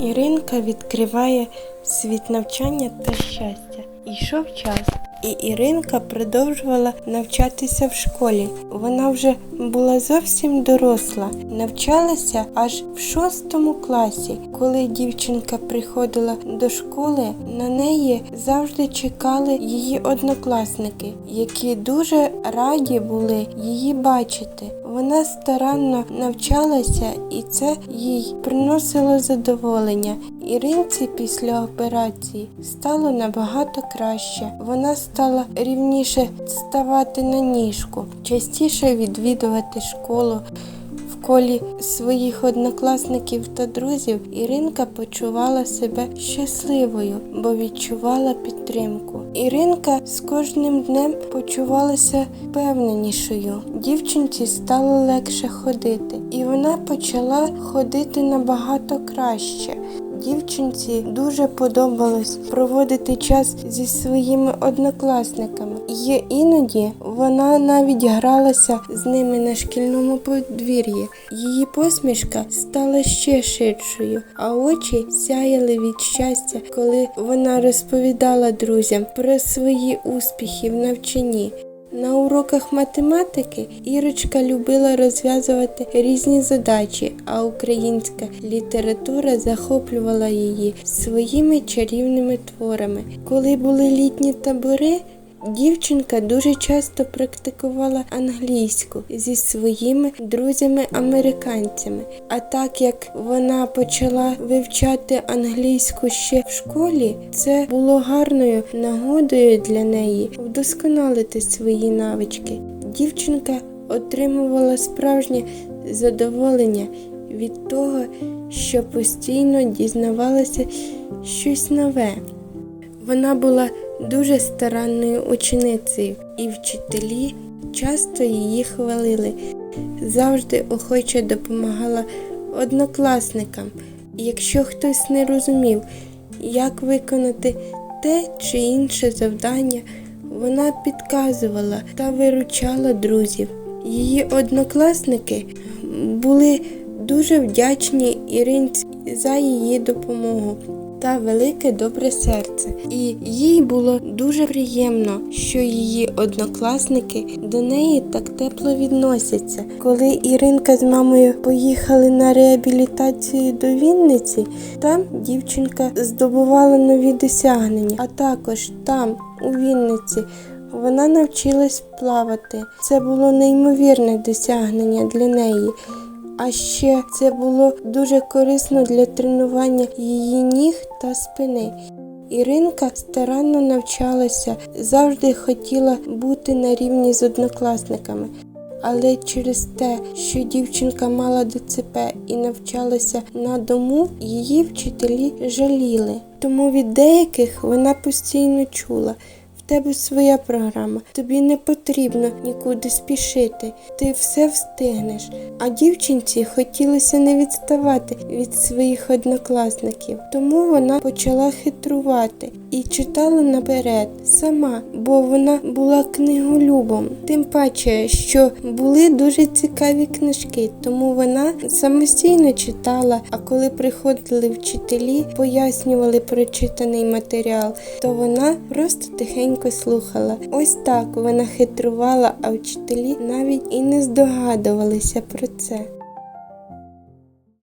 Іринка відкриває світ навчання та щастя. Йшов час, і Іринка продовжувала навчатися в школі. Вона вже була зовсім доросла, навчалася аж в шостому класі. Коли дівчинка приходила до школи, на неї завжди чекали її однокласники, які дуже раді були її бачити. Вона старанно навчалася, і це їй приносило задоволення. Іринці після операції стало набагато краще. Вона стала рівніше ставати на ніжку, частіше відвідувати школу. В колі своїх однокласників та друзів Іринка почувала себе щасливою, бо відчувала підтримку. Іринка з кожним днем почувалася впевненішою. Дівчинці стало легше ходити, і вона почала ходити набагато краще. Дівчинці дуже подобалось проводити час зі своїми однокласниками. І іноді вона навіть гралася з ними на шкільному подвір'ї. Її посмішка стала ще ширшою, а очі сяяли від щастя, коли вона розповідала друзям про свої успіхи в навчанні. На уроках математики Ірочка любила розв'язувати різні задачі, а українська література захоплювала її своїми чарівними творами. Коли були літні табори, дівчинка дуже часто практикувала англійську зі своїми друзями-американцями. А так як вона почала вивчати англійську ще в школі, це було гарною нагодою для неї вдосконалити свої навички. Дівчинка отримувала справжнє задоволення від того, що постійно дізнавалася щось нове. Вона була дуже старанною ученицею, і вчителі часто її хвалили, завжди охоче допомагала однокласникам. Якщо хтось не розумів, як виконати те чи інше завдання, вона підказувала та виручала друзів. Її однокласники були дуже вдячні Іринці за її допомогу та велике добре серце. І їй було дуже приємно, що її однокласники до неї так тепло відносяться. Коли Іринка з мамою поїхали на реабілітацію до Вінниці, там дівчинка здобувала нові досягнення, а також там, у Вінниці. Вона навчилась плавати. Це було неймовірне досягнення для неї. А ще це було дуже корисно для тренування її ніг та спини. Іринка старанно навчалася, завжди хотіла бути на рівні з однокласниками. Але через те, що дівчинка мала ДЦП і навчалася на дому, її вчителі жаліли. Тому від деяких вона постійно чула. Тебе своя програма, тобі не потрібно нікуди спішити, ти все встигнеш. А дівчинці хотілося не відставати від своїх однокласників, тому вона почала хитрувати і читала наперед сама, бо вона була книголюбом. Тим паче, що були дуже цікаві книжки, тому вона самостійно читала. А коли приходили вчителі, пояснювали прочитаний матеріал, то вона просто тихенько слухала. Ось так вона хитрувала, а вчителі навіть і не здогадувалися про це.